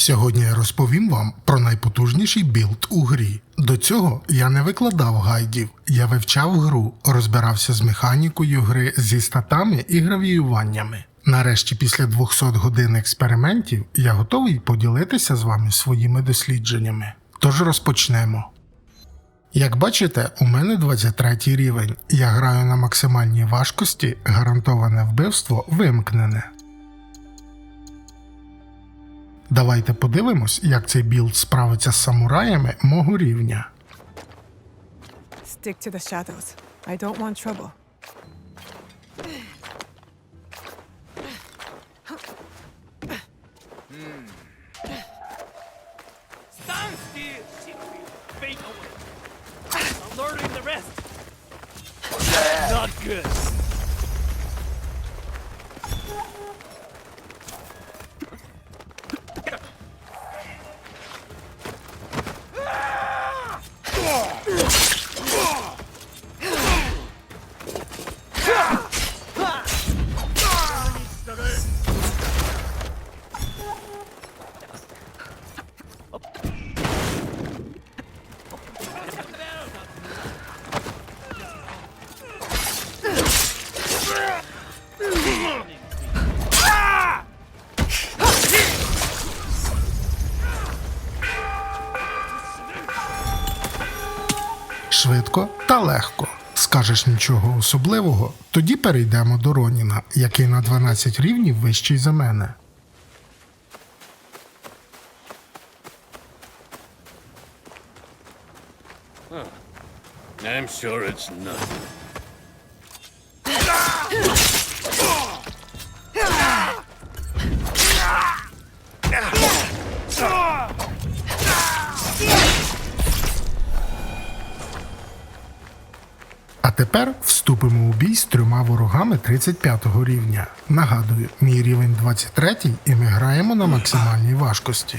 Сьогодні я розповім вам про найпотужніший білд у грі. До цього я не викладав гайдів, я вивчав гру, розбирався з механікою гри, зі статами і гравіюваннями. Нарешті, після 200 годин експериментів, я готовий поділитися з вами своїми дослідженнями. Тож розпочнемо. Як бачите, у мене 23 рівень. Я граю на максимальній важкості, гарантоване вбивство вимкнене. Давайте подивимось, як цей білд справиться з самураями мого рівня. Stick to the shadows. I don't want trouble. Stand still! Fade away! Alerting the rest! Not good! Швидко та легко. Скажеш нічого особливого, тоді перейдемо до Роніна, який на 12 рівнів вищий за мене. I'm sure it's nothing. Тепер вступимо у бій з трьома ворогами 35 рівня. Нагадую, мій рівень 23 і ми граємо на максимальній важкості.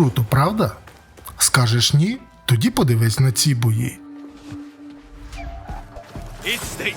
Круто, правда? Скажеш ні? Тоді подивись на ці бої. It's the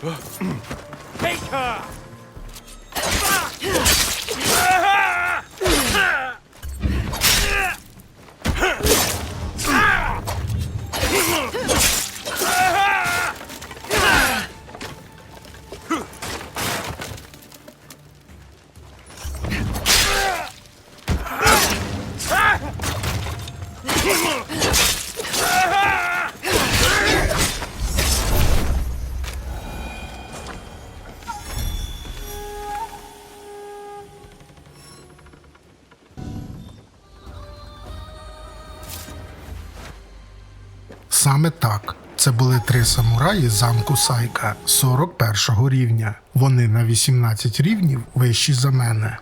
Take her! Саме так. Це були три самураї замку Сайка 41 рівня. Вони на 18 рівнів вищі за мене.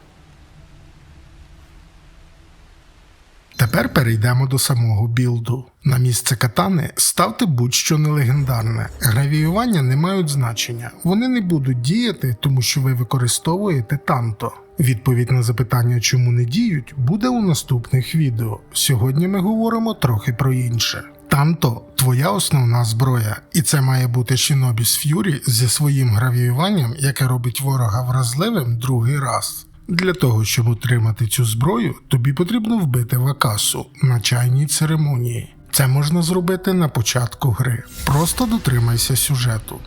Тепер перейдемо до самого білду. На місце катани ставте будь-що не легендарне. Гравіювання не мають значення. Вони не будуть діяти, тому що ви використовуєте танто. Відповідь на запитання, чому не діють, буде у наступних відео. Сьогодні ми говоримо трохи про інше. Танто твоя основна зброя, і це має бути Шинобіс Ф'юрі зі своїм гравіюванням, яке робить ворога вразливим другий раз. Для того, щоб отримати цю зброю, тобі потрібно вбити вакасу на чайній церемонії. Це можна зробити на початку гри. Просто дотримайся сюжету.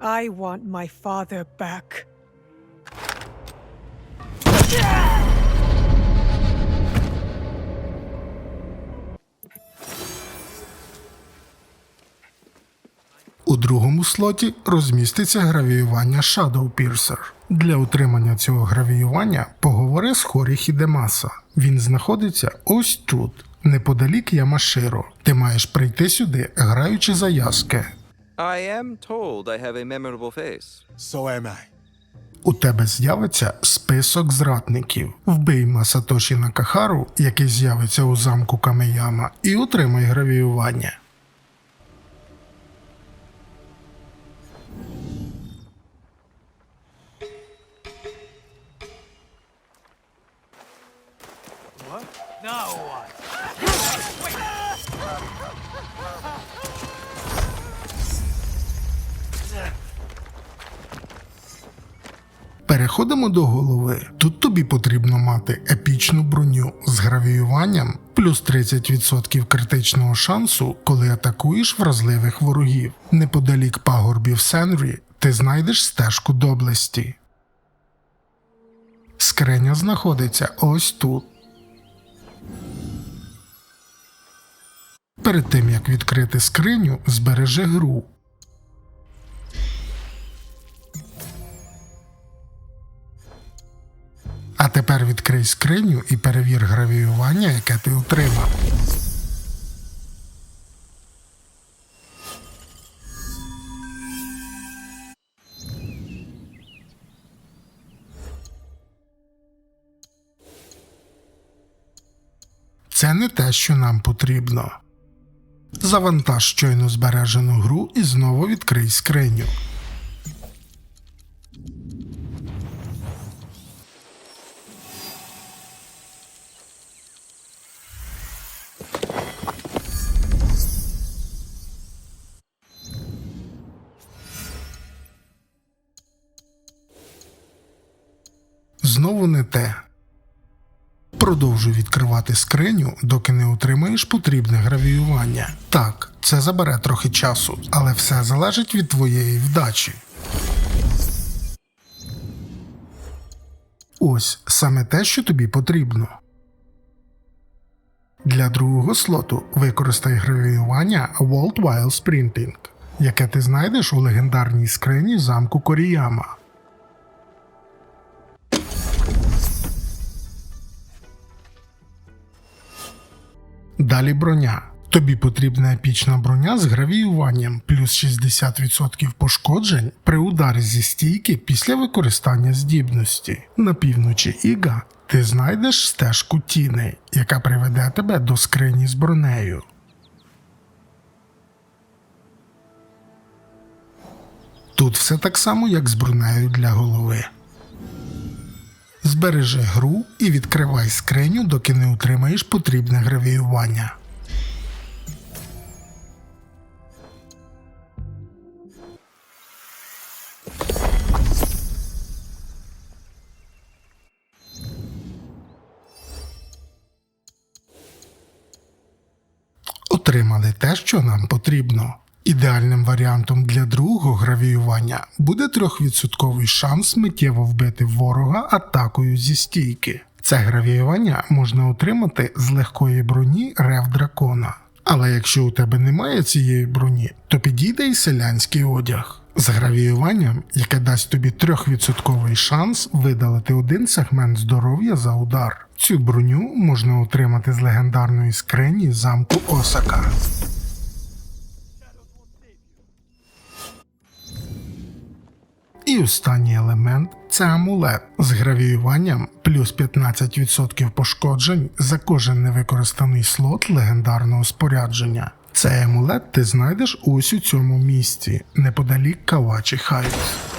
I want my father back. У другому слоті розміститься гравіювання Shadow Piercer. Для утримання цього гравіювання поговори з Хорі Хідемаса. Він знаходиться ось тут, неподалік Ямаширо. Ти маєш прийти сюди, граючи за яске. I am told I have a memorable face. So am I. У тебе з'явиться список зрадників. Вбий Масатоші Накахару, який з'явиться у замку Камеяма, і отримай гравіювання. Now what? Переходимо до голови. Тут тобі потрібно мати епічну броню з гравіюванням плюс 30% критичного шансу, коли атакуєш вразливих ворогів. Неподалік пагорбів Сенрі ти знайдеш стежку доблесті. Скриня знаходиться ось тут. Перед тим як відкрити скриню, збережи гру. А тепер відкрий скриню і перевір гравіювання, яке ти отримав. Це не те, що нам потрібно. Завантаж щойно збережену гру і знову відкрий скриню. Продовжуй відкривати скриню, доки не отримаєш потрібне гравіювання. Так, це забере трохи часу, але все залежить від твоєї вдачі. Ось саме те, що тобі потрібно. Для другого слоту використай гравіювання World Wild Sprinting, яке ти знайдеш у легендарній скрині замку Коріяма. Далі броня. Тобі потрібна епічна броня з гравіюванням плюс 60% пошкоджень при ударі зі стійки після використання здібності. На півночі Іга ти знайдеш стежку тіни, яка приведе тебе до скрині з бронею. Тут все так само, як з бронею для голови. Збережи гру і відкривай скриню, доки не отримаєш потрібне гравіювання. Отримали те, що нам потрібно. Ідеальним варіантом для другого гравіювання буде 3% шанс миттєво вбити ворога атакою зі стійки. Це гравіювання можна отримати з легкої броні рев дракона. Але якщо у тебе немає цієї броні, то підійде і селянський одяг. З гравіюванням, яке дасть тобі 3% шанс видалити один сегмент здоров'я за удар. Цю броню можна отримати з легендарної скрині замку Осака. І останній елемент це амулет з гравіюванням плюс 15% пошкоджень за кожен невикористаний слот легендарного спорядження. Цей амулет ти знайдеш ось у цьому місці, неподалік Кавачі Хайтс.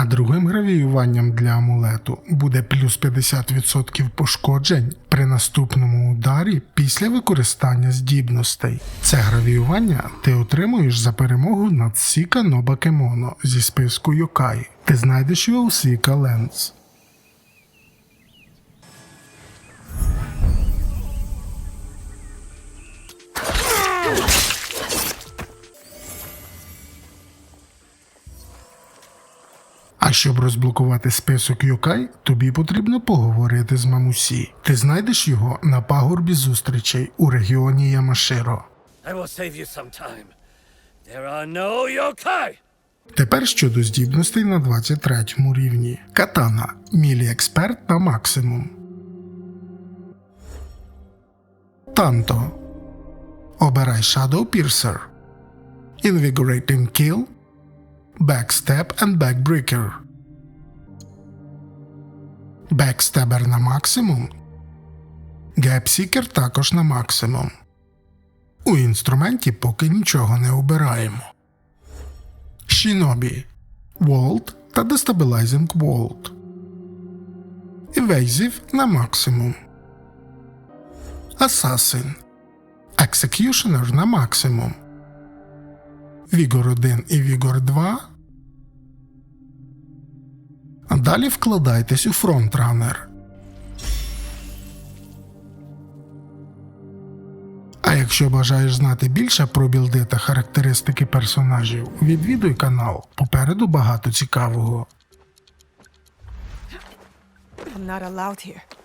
А другим гравіюванням для амулету буде плюс 50% пошкоджень при наступному ударі після використання здібностей. Це гравіювання ти отримуєш за перемогу над Сіка Нобакемоно зі списку Йокай. Ти знайдеш його у Сіка Ленс. А щоб розблокувати список Йокай, тобі потрібно поговорити з Мамусі. Ти знайдеш його на пагорбі зустрічей у регіоні Ямаширо. No yokai! Тепер щодо здібностей на 23 рівні. Катана. Мілі експерт на максимум. Танто. Обирай Shadow Piercer. Invigorating Kill. Backstep and Backbreaker. Backstabber на максимум. Гепсікер також на максимум. У інструменті поки нічого не обираємо. Shinobi, World та Destabilizing World. Evasive на максимум. Assassin. Executioner на максимум. Vigor 1 і Vigor 2. Далі вкладайтесь у фронтранер. А якщо бажаєш знати більше про білди та характеристики персонажів, відвідуй канал. Попереду багато цікавого. I'm not allowed here.